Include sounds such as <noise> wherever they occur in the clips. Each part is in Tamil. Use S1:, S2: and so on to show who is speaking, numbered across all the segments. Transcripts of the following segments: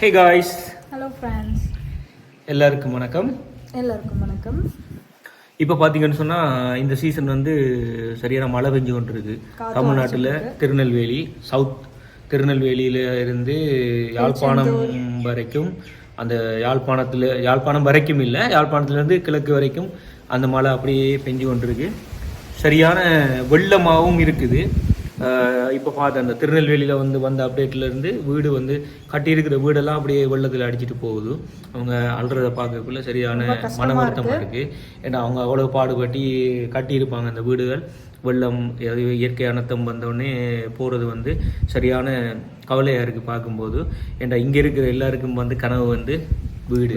S1: ஹே காய்ஸ்
S2: ஹலோ ஃப்ரெண்ட்ஸ்
S1: எல்லாருக்கும் வணக்கம்.
S2: எல்லாருக்கும் வணக்கம்.
S1: இப்போ பார்த்தீங்கன்னு சொன்னால் இந்த சீசன் வந்து சரியான மழை பெஞ்சு கொண்டிருக்கு. தமிழ்நாட்டில் திருநெல்வேலி சவுத் திருநெல்வேலியில இருந்து யாழ்ப்பாணம் வரைக்கும் அந்த யாழ்ப்பாணத்தில் யாழ்ப்பாணம் வரைக்கும் இல்லை யாழ்ப்பாணத்துலேருந்து கிழக்கு வரைக்கும் அந்த மழை அப்படியே பெஞ்சு கொண்டிருக்கு. சரியான வெள்ளமாகவும் இருக்குது. இப்போ பார்த்த அந்த திருநெல்வேலியில் வந்து வந்த அப்டேட்ல இருந்து வீடு வந்து கட்டியிருக்கிற வீடெல்லாம் அப்படியே வெள்ளத்தில் அடிச்சிட்டு போகுது. அவங்க அல்றதை பார்க்கக்குள்ள சரியான மன வருத்தமாக இருக்கு. ஏன்னா அவங்க அவ்வளோ பாடுபட்டி கட்டியிருப்பாங்க அந்த வீடுகள். வெள்ளம் இயற்கை அனர்த்தம் வந்தோடனே போகிறது வந்து சரியான கவலையாக இருக்குது பார்க்கும்போது. ஏன்னா இங்கே இருக்கிற எல்லாருக்கும் வந்து கனவு வந்து வீடு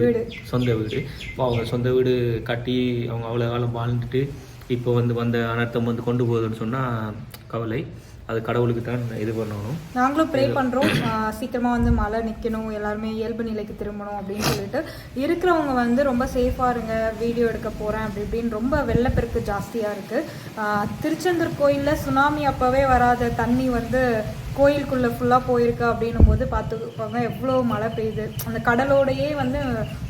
S1: சொந்த வீடு. இப்போ அவங்க சொந்த வீடு கட்டி அவங்க அவ்வளோ காலம் வாழ்ந்துட்டு இப்போ வந்து வந்த அனர்த்தம் வந்து கொண்டு போகுதுன்னு சொன்னால் கவலை. அது கடவுளுக்கு தான் இது பண்ணணும்.
S2: நாங்களும் ப்ரே பண்ணுறோம் சீக்கிரமாக வந்து மழை நிற்கணும் எல்லாருமே இயல்பு நிலைக்கு திரும்பணும் அப்படின்னு சொல்லிட்டு. இருக்கிறவங்க வந்து ரொம்ப சேஃபாக இருங்க வீடியோ எடுக்க போகிறேன் அப்படி இப்படின்னு ரொம்ப வெள்ளப்பெருக்கு ஜாஸ்தியாக இருக்குது திருச்செந்தூர் கோயிலில் சுனாமி அப்போவே வராத தண்ணி வந்து கோயிலுக்குள்ளே ஃபுல்லாக போயிருக்கு அப்படின்னும் போது பார்த்துக்கோங்க எவ்வளோ மழை பெய்யுது. அந்த கடலோடையே வந்து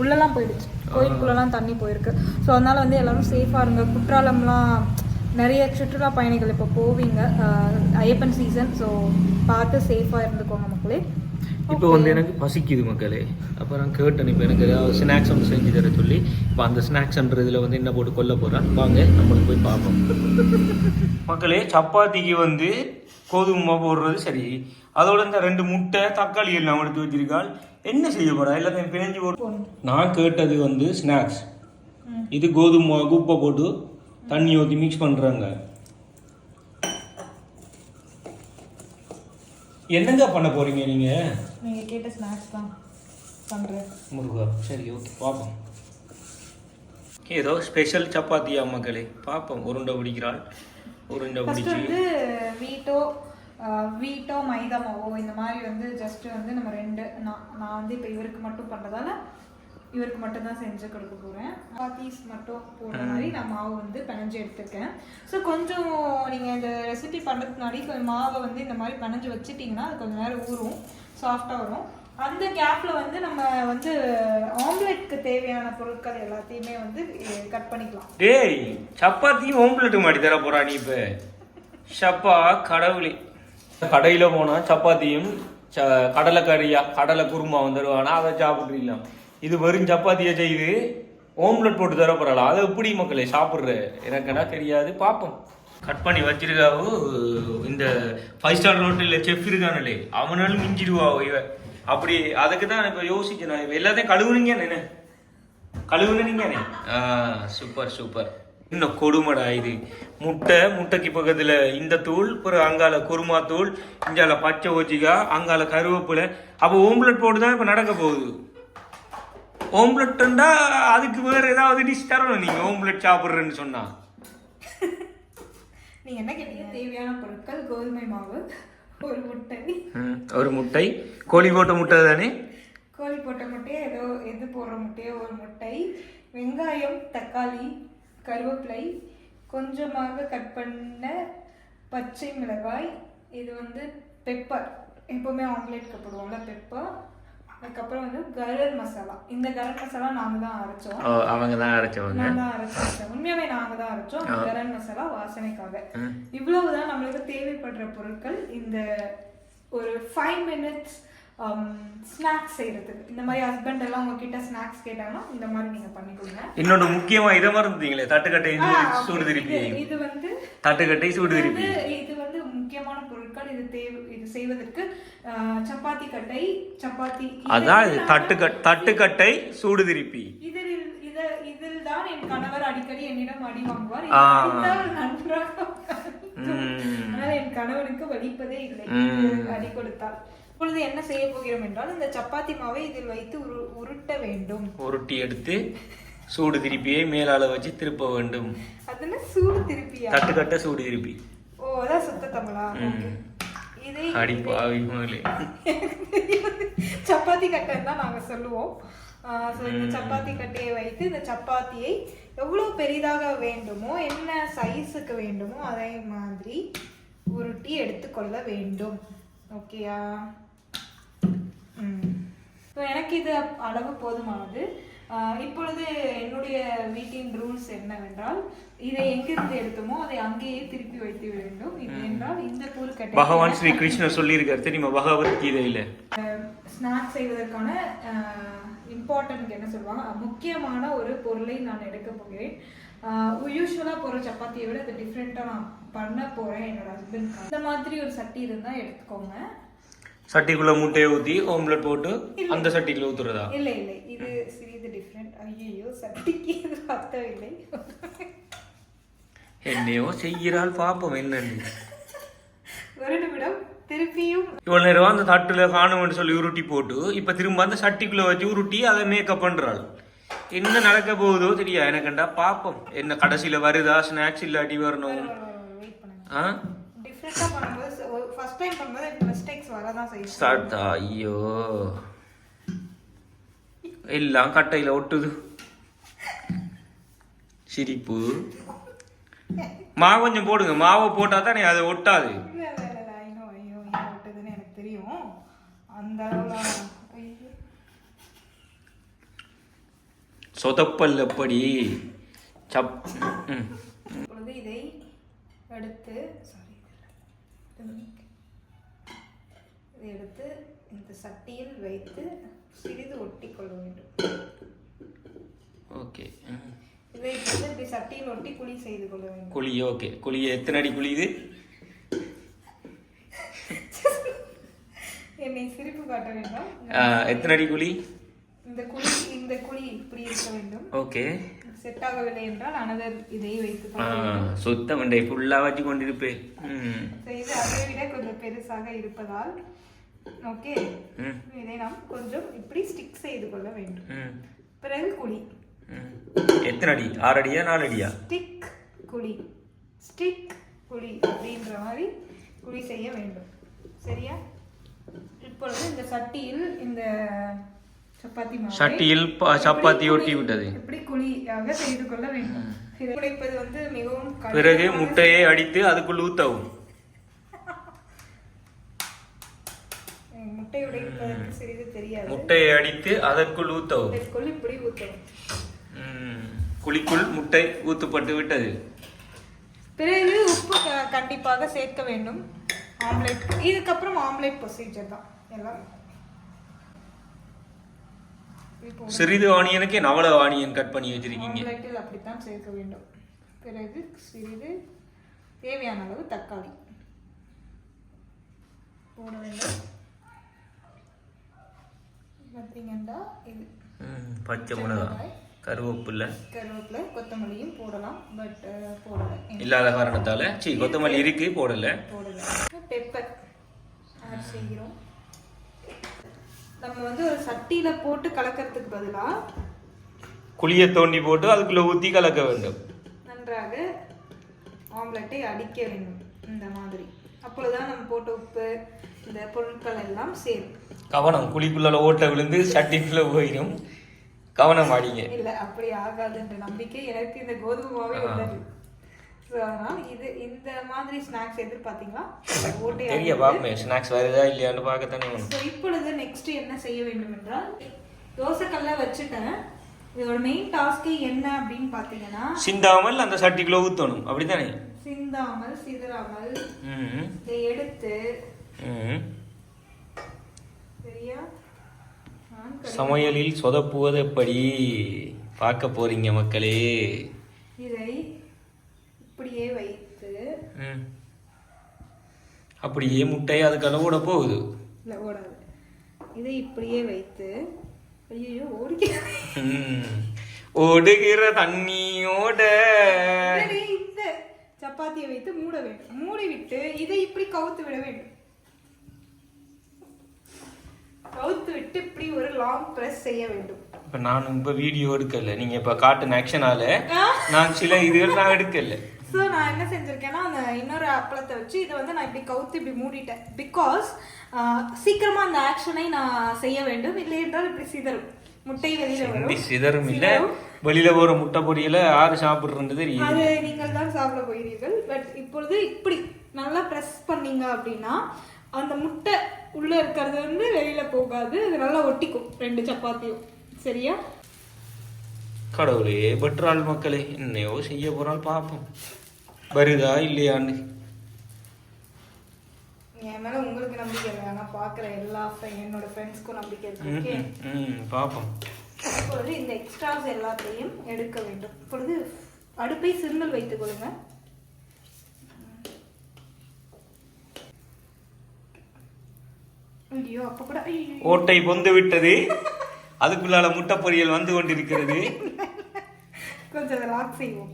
S2: உள்ளெல்லாம் போயிடுச்சு. கோயிலுக்குள்ளெல்லாம் தண்ணி போயிருக்கு. ஸோ அதனால் வந்து எல்லாரும் சேஃபாக இருங்க. குற்றாலம்லாம் நிறைய சுற்றுலா பயணிகள் இப்போ போவீங்க. ஐயப்பன் சீசன் ஸோ பார்த்து சேஃபாக இருந்துக்கோங்க மக்களே.
S1: இப்போ வந்து எனக்கு பசிக்குது மக்களே. அப்புறம் கேட்டேன் இப்போ எனக்கு ஏதாவது ஸ்நாக்ஸ் ஒன்று செஞ்சு தர சொல்லி. இப்போ அந்த ஸ்நாக்ஸ்ன்றதுல வந்து என்ன போட்டு கொல்ல போகிறான் வாங்க நம்மளுக்கு போய் பார்ப்போம். மக்களே சப்பாத்திக்கு வந்து கோதுமை போடுறது சரி. அதோட இந்த ரெண்டு முட்டை தக்காளி எல்லாம் எடுத்து வச்சிருக்காள். என்ன செய்ய போறா? எல்லாத்தையும் பிணைஞ்சு போட்டு நான் கேட்டது வந்து ஸ்நாக்ஸ் இது கோதுமை உப்பை போட்டு தண்ணி ஊற்றி மிக்ஸ் பண்ணுறாங்க என்னங்க பண்ண போறீங்க நீங்கள்
S2: நீங்கள் கேட்ட ஸ்நாக்ஸ் தான் பண்ணுறேன்
S1: முருகா சரி ஓகே பார்ப்போம் ஏதோ ஸ்பெஷல் சப்பாத்தியா மக்களே? பார்ப்போம் உருண்டை பிடிக்கிறாள். உருண்டை பிடிச்சி.
S2: வந்து வீட்டோ வீட்டோ மைதா மாவோ இந்த மாதிரி வந்து ஜஸ்ட் வந்து நம்ம ரெண்டு நான் நான் வந்து இப்போ இவருக்கு மட்டும் பண்ணுறதால இவருக்கு மட்டும் தான் செஞ்சு கொடுக்க போகிறேன் சப்பாத்தீஸ் மட்டும் போடுற மாதிரி நான் மாவு வந்து பிணைஞ்சு எடுத்திருக்கேன். ஸோ கொஞ்சம் நீங்கள் இந்த ரெசிபி பண்ணுறதுக்கு முன்னாடி கொஞ்சம் மாவை வந்து இந்த மாதிரி பிணைஞ்சு வச்சுட்டிங்கன்னா அது கொஞ்சம் நேரம் ஊறும். சாஃப்டாக வரும். அந்த கேப்பில் வந்து நம்ம வந்து ஆம்லெட்க்கு தேவையான பொருட்கள் எல்லாத்தையுமே வந்து கட் பண்ணிக்கலாம்.
S1: டேய் சப்பாத்தியும் ஓம்லெட்டு மாட்டி தர போறா நீ இப்ப. சப்பா கடவுளே. கடையில போனா சப்பாத்தியும் ச- கடலைக்கறியா கடலை குருமா வந்துடுவானா அதை சாப்பிட்றீங்களா இது வெறும் சப்பாத்தியை செய்து ஓம்லெட் போட்டு தர போறாளா அதை எப்படி மக்களே சாப்பிட்ற? எனக்குன்னா தெரியாது பார்ப்போம். கட் பண்ணி வச்சிருக்காவு இந்த ஃபைவ் ஸ்டார் ஹோட்டலில் செஃப் இருக்கானே. அவனாலும் மிஞ்சிடுவாவோ இவ. அப்படி அதுக்கு தான் இப்போ யோசிச்சேன் நான். எல்லாத்தையும் கழுவுனீங்க என்ன? கழுவுனீங்கண்ணே ஆ சூப்பர் சூப்பர் இன்னும் கொடுமடா இது? முட்டை முட்டைக்கு பக்கத்துல இந்த தூள் ஒரு அங்கால குருமா தூள் இங்கால பச்சை ஓச்சிக்கா அங்கால கருவேப்பிலை. அப்போ ஓம்லெட் போட்டு தான் இப்போ நடக்க போகுது. ஓம்லெட்டுண்டா அதுக்கு வேற ஏதாவது டிஷ் தரணும். நீங்க ஓம்லெட் சாப்பிட்றேன்னு சொன்னா. <laughs>
S2: நீங்க என்ன கேட்டீங்க? தேவையான பொருட்கள் கோதுமை மாவு ஒரு முட்டை.
S1: ஒரு முட்டை. கோழி போட்ட முட்டை தானே?
S2: கோழி போட்ட முட்டையோ ஏதோ எது போடுற முட்டையோ ஒரு முட்டை. வெங்காயம் தக்காளி கருவேப்பிலை. கொஞ்சமாக கட் பண்ண பச்சை மிளகாய். இது வந்து பெப்பர் எப்பவுமே ஆம்லேட்க்கு போடுவோம்ல பெப்பர் அதுக்கப்புறம் வந்து கரம் மசாலா. இந்த கரம் மசாலா நாங்க தான் அரைச்சோம்.
S1: அவங்க தான் அரைச்சவங்க?
S2: நான் தான் அரைச்சோம். உண்மையாவே நாங்க தான் அரைச்சோம். கரம் மசாலா வாசனைக்காக. இவ்வளவுதான் நம்மளுக்கு தேவைப்படுற பொருட்கள் இந்த ஒரு ஃபைவ் மினிட்ஸ் ஸ்நாக்ஸ் செய்யறதுக்கு இந்த மாதிரி ஹஸ்பண்ட் எல்லாம் உங்ககிட்ட ஸ்நாக்ஸ் கேட்டாங்கன்னா இந்த மாதிரி நீங்க பண்ணி கொடுங்க
S1: இன்னொன்று முக்கியமா இதை மறந்துட்டீங்களே? தட்டுக்கட்டை சூடு திருப்பி.
S2: இது- வந்து
S1: தட்டுக்கட்டை சூடு திருப்பி.
S2: இது வந்து முக்கியமான பொருட்கள் இது தேவை இது செய்வதற்கு சப்பாத்தி கட்டை சப்பாத்தி
S1: அதான் இது தட்டுக்கட் தட்டுக்கட்டை சூடு திருப்பி
S2: இதில் இத இதில் தான் என் கணவர் அடிக்கடி என்னிடம் அடி வாங்குவார். நன்றாக. ஆனால் என் கணவனுக்கு வலிப்பதே இல்லை. அடி கொடுத்தால். இப்பொழுது என்ன செய்ய போகிறோம் என்றால் இந்த சப்பாத்தி மாவை இதில் வைத்து உரு உருட்ட வேண்டும்.
S1: உருட்டி எடுத்து சூடு திருப்பியை மேலால வச்சு திருப்ப வேண்டும்.
S2: அதுல சூடு திருப்பியா
S1: தட்டுக்கட்டை சூடு திருப்பி
S2: ஓ அதான் சுத்த தமிழா?
S1: அடி பாவி மகளே
S2: சப்பாத்தி கட்டைன்னு தான் நாங்க சொல்லுவோம். ஸோ இந்த சப்பாத்தி கட்டையை வைத்து இந்த சப்பாத்தியை எவ்வளவு பெரிதாக வேண்டுமோ என்ன சைஸுக்கு வேண்டுமோ அதே மாதிரி உருட்டி எடுத்துக்கொள்ள வேண்டும். ஓகேயா ஸோ எனக்கு இது அளவு போதுமானது. இப்பொழுது என்னுடைய வீட்டின் ரூல்ஸ் என்னவென்றால் இதை எங்கிருந்து எடுத்தோமோ அதை அங்கேயே திருப்பி வைத்து வேண்டும். இது என்றால் இந்த பூர்க்கட்டை
S1: பகவான் ஸ்ரீ கிருஷ்ணர் சொல்லியிருக்காரு. தெரியுமா? பகவத்கீதையில
S2: ஸ்நாக்ஸ் செய்வதற்கான இம்பார்ட்டன்ட் என்ன சொல்லுவாங்க? முக்கியமான ஒரு பொருளை நான் எடுக்க போகிறேன். யூஸ்வலாக போகிற சப்பாத்தியை விட இது டிஃப்ரெண்ட்டாக நான் பண்ண போகிறேன் என்னோட ஹஸ்பண்ட் இந்த மாதிரி ஒரு சட்டி இருந்தால் எடுத்துக்கோங்க.
S1: சட்டிக்குள்ள முட்டையை ஊத்தி ஓம்லெட் போட்டு அந்த சட்டிக்குள்ள ஊத்துறதா?
S2: இல்லை இல்லை. இது ஐயோ சட்டிக்கு இது அர்த்தம் இல்லை
S1: என்னையோ செய்கிறாள் பாப்போம் என்னன்னு.
S2: ஒரு நிமிடம் திருப்பியும்
S1: இவ்வளவு நேரம் அந்த தட்டுல காணும்னு சொல்லி உருட்டி போட்டு இப்ப திரும்ப அந்த சட்டிக்குள்ள வச்சு உருட்டி அதை மேக்கப் பண்றாள். என்ன நடக்க போகுதோ தெரியா எனக்குண்டா பாப்போம் என்ன கடைசியில வருதா ஸ்நாக்ஸ் இல்லாட்டி வரணும்? ஆ?
S2: டிஃப்ரெண்ட்டாக பண்ணும்போது ஃபர்ஸ்ட் டைம் பண்ணும்போது மிஸ்டேக்ஸ் வரதான் செய்யும்.
S1: ஸ்டார்ட் ஐயோ. எல்லாம் கட்டையில ஒட்டுது. சிரிப்பு. மாவு கொஞ்சம் போடுங்க. மாவை போட்டா தானே அது ஒட்டாது. சொதப்பல் எப்படி சப்
S2: இதை எடுத்து சாரி இதை எடுத்து இந்த சட்டியில் வைத்து சிறிது ஒட்டி கொள்ள வேண்டும்.
S1: ஓகே.
S2: இதை இப்படி சட்டியில் ஒட்டி குழி செய்து கொள்ள வேண்டும்.
S1: குழி ஓகே குழி எத்தனை அடி குழி இது?
S2: என்னை சிரிப்பு காட்ட வேண்டாம்.
S1: எத்தனை அடி குழி?
S2: இந்த குழி இந்த குழி இப்படி இருக்க வேண்டும்.
S1: ஓகே
S2: செட் ஆகவில்லை என்றால் அனதர் இதை வைத்து
S1: ஆ, சுத்த மண்டை ஃபுல்லா வச்சு கொண்டிருப்பேன்
S2: இது அதை விட கொஞ்சம் பெருசாக இருப்பதால் ஓகே. இதை நாம் கொஞ்சம் இப்படி ஸ்டிக் செய்து கொள்ள வேண்டும். பிறகு குழி.
S1: எத்தனை அடி? ஆறு அடியா நாலு அடியா?
S2: ஸ்டிக் குழி. ஸ்டிக் குழி அப்படின்ற மாதிரி குழி செய்ய வேண்டும். சரியா? இப்பொழுது இந்த சட்டியில் இந்த சப்பாத்தி
S1: சட்டியில் சப்பாத்தி ஒட்டி விட்டது.
S2: இப்படி குழியாக செய்து கொள்ள வேண்டும். இதை உடைப்பது வந்து மிகவும்
S1: பிறகு முட்டையை அடித்து அதுக்குள் ஊத்தவும்
S2: எனக்கு முட்டை உடைப்பதற்கு சிறிது தெரியாது.
S1: முட்டையை அடித்து அதற்குள் ஊத்தவும்.
S2: இதற்குள் இப்படி.
S1: குழிக்குள் முட்டை ஊத்துப்பட்டு விட்டது.
S2: பிறகு உப்பு கண்டிப்பாக சேர்க்க வேண்டும். ஆம்லெட் இதுக்கப்புறம் ஆம்லெட் ப்ரொசீஜர் தான். எல்லாம்.
S1: சிறிது ஆனியனுக்கே நவல ஆனியன் கட் பண்ணி வச்சிருக்கீங்க.
S2: ஆம்லெட்டில் அப்படித்தான் சேர்க்க வேண்டும். பிறகு சிறிது தேவையான அளவு தக்காளி. போட வேண்டும். பார்த்தீங்கன்னா இது.
S1: பச்சை மிளகா. கருவேப்பில்லை.
S2: கருவேப்பிலை கொத்தமல்லியும் போடலாம் பட் போடலை.
S1: இல்லாத காரணத்தால சீ கொத்தமல்லி இருக்கு போடல.
S2: போடல. பெப்பர் ஆட் செய்கிறோம். நம்ம வந்து ஒரு சட்டியில போட்டு கலக்கிறதுக்கு பதிலா
S1: குழியை தோண்டி போட்டு அதுக்குள்ள ஊத்தி கலக்க வேண்டும்.
S2: நன்றாக ஆம்லெட்டை அடிக்க வேண்டும். இந்த மாதிரி. அப்பொழுதுதான் நம்ம போட்ட உப்பு இந்த பொருட்கள் எல்லாம் சேரும்.
S1: கவனம் குழிக்குள்ள ஓட்ட விழுந்து சட்டிக்குள்ள போயிடும் கவனம் ஆடிங்க
S2: இல்ல அப்படி ஆகாதுன்ற நம்பிக்கை எனக்கு இந்த கோதுமை மாவே உள்ளது. இது இந்த மாதிரி ஸ்நாக்ஸ் எதிர்பார்த்தீங்களா? ஓட்டை
S1: தெரிய பாப்பமே ஸ்நாக்ஸ் வருதா இல்லையான்னு பார்க்கத்தானே வேணும்.
S2: ஸோ இப்பொழுது நெக்ஸ்ட் என்ன செய்ய வேண்டும் என்றால் தோசைக்கல்ல வச்சுட்டேன். இதோட மெயின் டாஸ்க்கு என்ன அப்படின்னு பார்த்தீங்கன்னா
S1: சிந்தாமல் அந்த சட்டிக்குள்ள ஊத்தணும். அப்படித்தானே?
S2: சிந்தாமல் சிதறாமல்
S1: ம்
S2: இதை எடுத்து
S1: சமையலில் சொதப்புவது எப்படி பார்க்க போறீங்க மக்களே?
S2: இதை இப்படியே வைத்து.
S1: அப்படியே முட்டை அதுக்கெல்லாம் கூட போகுது.
S2: ஓடாது. இதை இப்படியே வைத்து ஐயோ ஓடிக்க.
S1: ஓடுகிற தண்ணியோட
S2: சப்பாத்தியை வைத்து மூட வேண்டும். மூடி விட்டு இதை இப்படி கவுத்து விட வேண்டும். கவுத்து விட்டு இப்படி ஒரு லாங் பிரஸ் செய்ய வேண்டும்.
S1: இப்ப நான் இப்ப வீடியோ எடுக்கல. நீங்க இப்ப காட்டுன ஆக்ஷனால நான் சில இதுகள் நான் எடுக்கல.
S2: ஸோ நான் என்ன செஞ்சிருக்கேன்னா அந்த இன்னொரு அப்பளத்தை வச்சு இதை வந்து நான் இப்படி கவுத்து இப்படி மூடிட்டேன். பிகாஸ் சீக்கிரமா அந்த ஆக்ஷனை நான் செய்ய வேண்டும். இல்லை என்றால் இப்படி சிதறும். முட்டை வெளியில வரும்.
S1: சிதறும் இல்ல. வெளியில போற முட்டை பொரியல ஆறு சாப்பிடுறது தெரியுது.
S2: அது நீங்கள் தான் சாப்பிட போகிறீர்கள். பட் இப்பொழுது இப்படி நல்லா ப்ரெஸ் பண்ணீங்க அப்படின்னா அந்த முட்டை உள்ள இருக்கிறது வந்து வெளியில போகாது. அது நல்லா ஒட்டிக்கும் ரெண்டு சப்பாத்தியும். சரியா?
S1: கடவுளே பற்றாள் மக்களே என்னையோ செய்ய போறாள் பார்ப்போம் வருதா இல்லையான்னு.
S2: என் மேல உங்களுக்கு நம்பிக்கை இல்லை. ஆனா பாக்குற எல்லா என்னோட ஃப்ரெண்ட்ஸ்க்கும் நம்பிக்கை இருக்கு
S1: ம்,
S2: ஓகே
S1: ம், ம், பார்ப்போம்
S2: இப்பொழுது இந்த எக்ஸ்ட்ராஸ் எல்லாத்தையும் எடுக்க வேண்டும். இப்பொழுது அடுப்பை சிறுநல் வைத்துக் கொள்ளுங்க ஐயோ அப்ப கூட
S1: ஓட்டை பொந்து விட்டது. அதுக்குள்ளால முட்டை பொரியல் வந்து கொண்டிருக்கிறது.
S2: கொஞ்சம் லாக் செய்வோம்.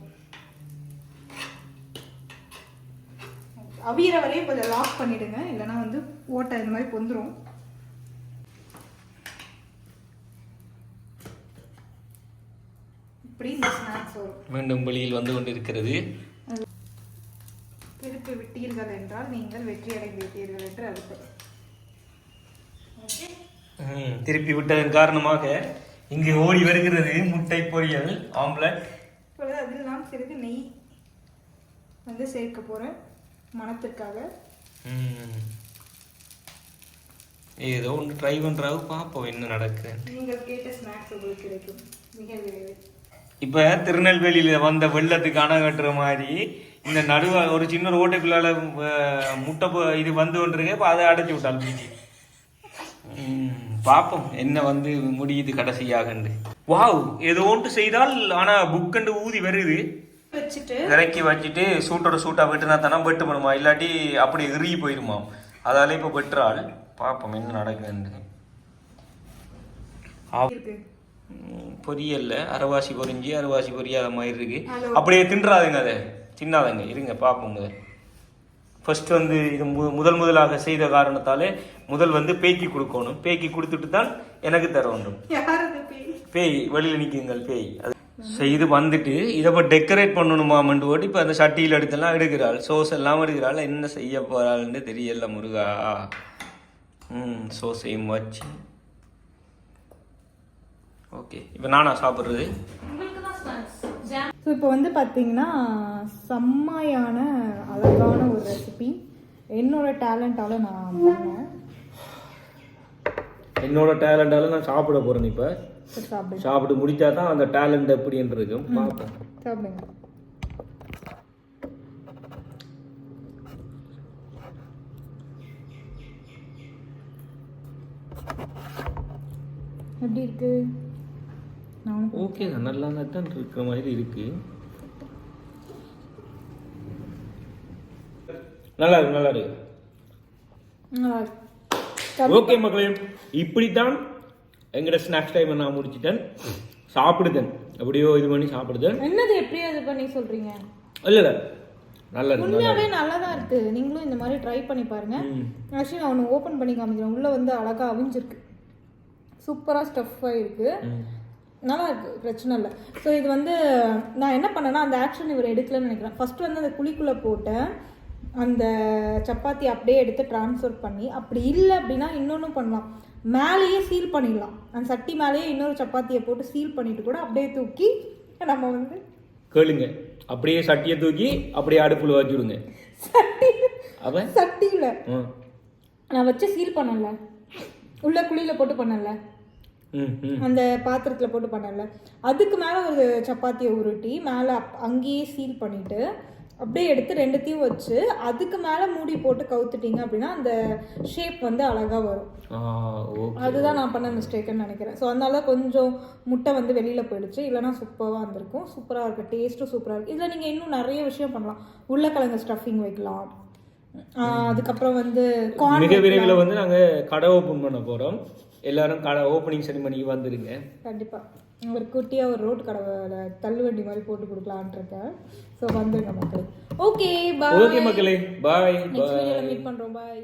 S2: அவியற வரையும் கொஞ்சம் லாக் பண்ணிடுங்க. இல்லைன்னா வந்து ஓட்டை இந்த மாதிரி பொந்துரும். இப்படி இந்த ஸ்நாக்ஸ் வரும்.
S1: மீண்டும் வெளியில் வந்து கொண்டிருக்கிறது.
S2: திருப்பி விட்டீர்கள் என்றால் நீங்கள் வெற்றி அடைந்து விட்டீர்கள் என்று அர்த்தம்.
S1: திருப்பி விட்டதன் காரணமாக இங்கு ஓடி வருகிறது முட்டை பொரியல் ஆம்லெட்.
S2: அதில் நான் சிறிது நெய் வந்து சேர்க்க போகிறேன் மணத்திற்காக
S1: ம். ஏதோ ஒன்று ட்ரை பண்றாவு பார்ப்போம் என்ன நடக்குது.
S2: நீங்கள் கேட்ட ஸ்நாக்ஸ் உங்களுக்கு கிடைக்கும். மிக விரைவில்.
S1: இப்ப திருநெல்வேலியில வந்த வெள்ளத்துக்கு அணை கட்டுற மாதிரி இந்த நடுவ ஒரு சின்ன அஹ், முட்டை இது வந்து கொண்டிருக்கு இப்ப அதை அடைச்சு விட்டால் பார்ப்போம் என்ன வந்து முடியுது கடைசியாகண்டு வாவ் ஏதோ ஒன்று செய்தால் ஆனா புக்கண்டு ஊதி வருது. இறக்கி வச்சுட்டு சூட்டோட சூட்டா வெட்டுனா தானே வெட்டு பண்ணுமா இல்லாட்டி அப்படி இறுகி போயிருமாம் அதால இப்ப வெட்டுறாள். பார்ப்போம் என்ன நடக்குதுன்னு. பொரியல்ல. அரைவாசி பொரிஞ்சு அரைவாசி பொரியாத மாதிரி இருக்கு. அப்படியே தின்றாதுங்க அதை. தின்னாதங்க. இருங்க பார்ப்போம் முதல் ஃபர்ஸ்ட் வந்து இது மு- முதல் முதலாக செய்த காரணத்தாலே முதல் வந்து பேக்கி கொடுக்கணும். பேக்கி கொடுத்துட்டு தான் எனக்கு தர வேண்டும்.
S2: பேய்?
S1: வெளியில் நிற்குங்கள் பேய். அது செய்து வந்துட்டு இதை இப்போ டெக்கரேட் பண்ணணுமாமண்டு ஓடி இப்போ அந்த சட்டியில் எடுத்தெல்லாம் எடுக்கிறாள். சோஸ் எல்லாம் எடுக்கிறாள். என்ன செய்ய போறாள்னு தெரியல முருகா. ம் சோஸையும் வச்சு. ஓகே இப்போ நானா சாப்பிட்றது?
S2: ஸோ இப்போ வந்து பார்த்தீங்கன்னா செம்மையான அழகான ஒரு ரெசிபி என்னோட டேலண்டால நான் பண்ணேன்
S1: என்னோட டேலண்டால நான் சாப்பிட போறேன் இப்போ. சாப்பிட்டு முடிச்சா தான் அந்த டேலண்ட் எப்படின்னு இருக்கும். பார்ப்போம்.
S2: சாப்பிடுங்க. எப்படி இருக்கு?
S1: ஓகே தான் நல்லா தான் இருக்கிற மாதிரி இருக்கு. நல்லா இருக்கு நல்லா இருக்கு. ஓகே மக்களே இப்படித்தான் எங்கட ஸ்நாக்ஸ் டைமை நான் முடிச்சிட்டேன். சாப்பிடுதேன். எப்படியோ இது பண்ணி சாப்பிடுதேன்.
S2: என்னது எப்படியா இது பண்ணி சொல்றீங்க?
S1: இல்ல இல்ல. நல்லா இருக்கு
S2: உண்மையாவே நல்லா தான் இருக்கு. நீங்களும் இந்த மாதிரி ட்ரை பண்ணி பாருங்க. ஆக்சுவலி நான் ஒன்று ஓப்பன் பண்ணி காமிக்கிறேன். உள்ள வந்து அழகா அவிஞ்சிருக்கு. சூப்பரா ஸ்டஃப் ஆயிருக்கு. நல்லா இருக்கு பிரச்சனை இல்லை. ஸோ இது வந்து நான் என்ன பண்ணேன்னா அந்த ஆக்ஷன் இவர் எடுக்கலன்னு நினைக்கிறேன். ஃபர்ஸ்ட் வந்து அந்த குழிக்குள்ள போட்டேன். அந்த சப்பாத்தி அப்படியே எடுத்து ட்ரான்ஸ்ஃபர் பண்ணி அப்படி இல்லை அப்படின்னா இன்னொன்றும் பண்ணலாம். மேலேயே சீல் பண்ணிடலாம். அந்த சட்டி மேலேயே இன்னொரு சப்பாத்தியை போட்டு சீல் பண்ணிட்டு கூட அப்படியே தூக்கி நம்ம வந்து
S1: கேளுங்க. அப்படியே சட்டியை தூக்கி அப்படியே அடுப்புல வச்சுடுங்க
S2: சட்டி
S1: அப்ப
S2: சட்டியில். நான் வச்சு சீல் பண்ணல உள்ள குழியில போட்டு பண்ணல அந்த பாத்திரத்தில் போட்டு பண்ணல. அதுக்கு மேலே ஒரு சப்பாத்தியை உருட்டி மேலே அப் அங்கேயே சீல் பண்ணிட்டு அப்படியே எடுத்து ரெண்டுத்தையும் வச்சு அதுக்கு மேலே மூடி போட்டு கவுத்துட்டீங்க அப்படின்னா அந்த ஷேப் வந்து அழகாக வரும். அதுதான் நான் பண்ண மிஸ்டேக்குன்னு நினைக்கிறேன். ஸோ அதனால தான் கொஞ்சம் முட்டை வந்து வெளியில் போயிடுச்சு. இல்லைனா சூப்பராக வந்திருக்கும். சூப்பராக இருக்குது டேஸ்ட்டும் சூப்பராக இருக்குது இதில் நீங்கள் இன்னும் நிறைய விஷயம் பண்ணலாம். உருளைக்கிழங்கு ஸ்டஃபிங் வைக்கலாம். அதுக்கப்புறம் வந்து
S1: மிக விரைவில் வந்து நாங்க கடை ஓபன் பண்ண போறோம். எல்லாரும் கடை ஓப்பனிங் செரிமனிக்கு வந்துருங்க.
S2: கண்டிப்பாக ஒரு குட்டியாக ஒரு ரோட்டு கடவுள தள்ளுவண்டி மாதிரி போட்டு கொடுக்கலான்ட்டு இருக்கேன் ஸோ வந்துருங்க மக்களே. ஓகே பாய்
S1: ஓகே மக்களே. பாய் பாய்
S2: மீட் பண்ணுறோம் பாய்